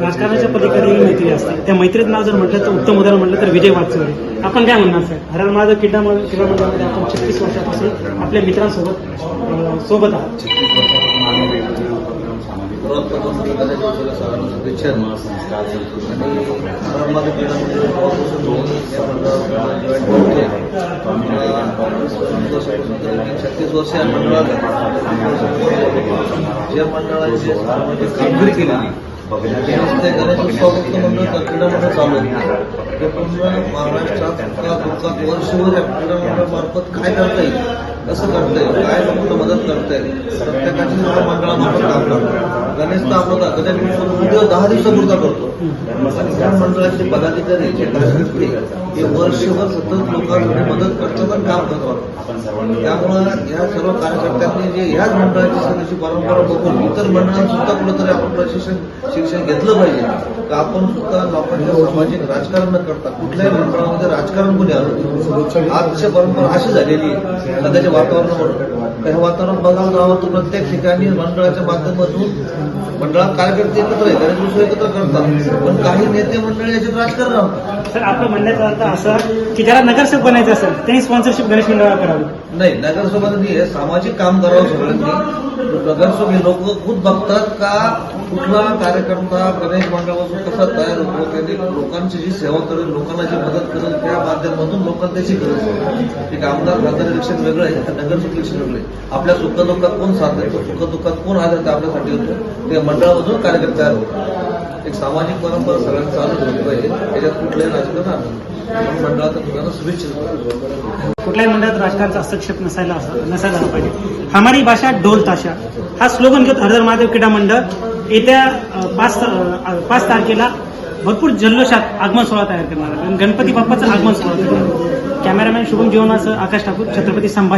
राजकारणाच्या पलीकडे मैत्री असते त्या मैत्रीत नाव जर म्हटलं तर उत्तम उदाहरण म्हटलं तर विजय वागचौरे आपण काय म्हणणार साहेब हरण माझं क्रीडा क्रीडा मंडळामध्ये आपण छत्तीस वर्षापासून आपल्या मित्रांसोबत सोबत आहात सर्वात प्रथम छत्तीस वर्ष या मंडळाला ज्या मंडळाची कामगिरी केलेली चालू आहे. महाराष्ट्रात वर्षभर मंडळामार्फत काय करता येईल कसं करता येईल काय लोकांना मदत करता येईल प्रत्येकाची मंडळामार्फत काम करतो आपला गणेश व्हिडिओ दहा दिवसापुरता करतो. आणि या मंडळाचे पदाधिकारी हे वर्षभर सतत लोकांसाठी मदत करतात आणि काम करतात. त्यामुळं या सर्व कार्यकर्त्यांनी जे याच मंडळाची सगळ्याची परंपरा बघून इतर मंडळांत सुद्धा कुठेतरी आपण प्रशिक्षण शिक्षण घेतलं पाहिजे. तर आपण सुद्धा लोकांच्या सामाजिक राजकारण न करता कुठल्याही मंडळामध्ये राजकारण कोणी आलं. आजची परंपरा अशी झालेली आहे. सध्याच्या वातावरणामुळे. तर हे वातावरण बघायला जावं तर प्रत्येक ठिकाणी मंडळाच्या माध्यमातून मंडळात कार्यकर्ते एकत्र आहे गणेश उत्सव एकत्र करतात. पण काही नेते मंडळी याच्यात राजकारण राहतात. सर आपलं म्हणण्याचा अर्थ असा की ज्याला नगरसेवक बनायचं असेल त्यांनी स्पॉन्सरशिप गणेश मंडळाला करावी. नाही नगरसेवकांनी सामाजिक काम करावं सगळ्यांनी. नगरसेवक हे लोक खूप बघतात का कुठला कार्यकर्ता गणेश मंडळापासून कसा तयार होतो त्यांनी लोकांची जी सेवा करेल लोकांना जी मदत करेल त्या माध्यमातून लोकांना त्याची गरज एक आमदार खासदार इलेक्शन वेगळं आहे तर नगरसेवक इलेक्शन वेगळं आहे. आपल्या सुखदुःखात कोण साथ देतो? सुखदुःखात कोण आदर आपल्यासाठी होतो? ते मंडळामधून कार्यक्रम तयार होतो एक सामाजिक परंपरा सगळ्यांना चालू झाली पाहिजे. त्याच्यात कुठल्याही राजकारण आणलं मंडळाचा मुलांना शुभेच्छा कुठल्याही मंडळात राजकारणाचा हस्तक्षेप नसायला नसायला पाहिजे. हमारी भाषा ढोल ताशा. हा स्लोगन घेत हरदर महादेव क्रीडा मंडळ येत्या पाच पाच तारखेला भरपूर जल्लोषात आगमन सोहळा तयार करणार गणपती बाप्पाचं आगमन सोहळा करणार कॅमेरामॅन शुभम जीवनाचं आकाश ठाकूर छत्रपती संभाजी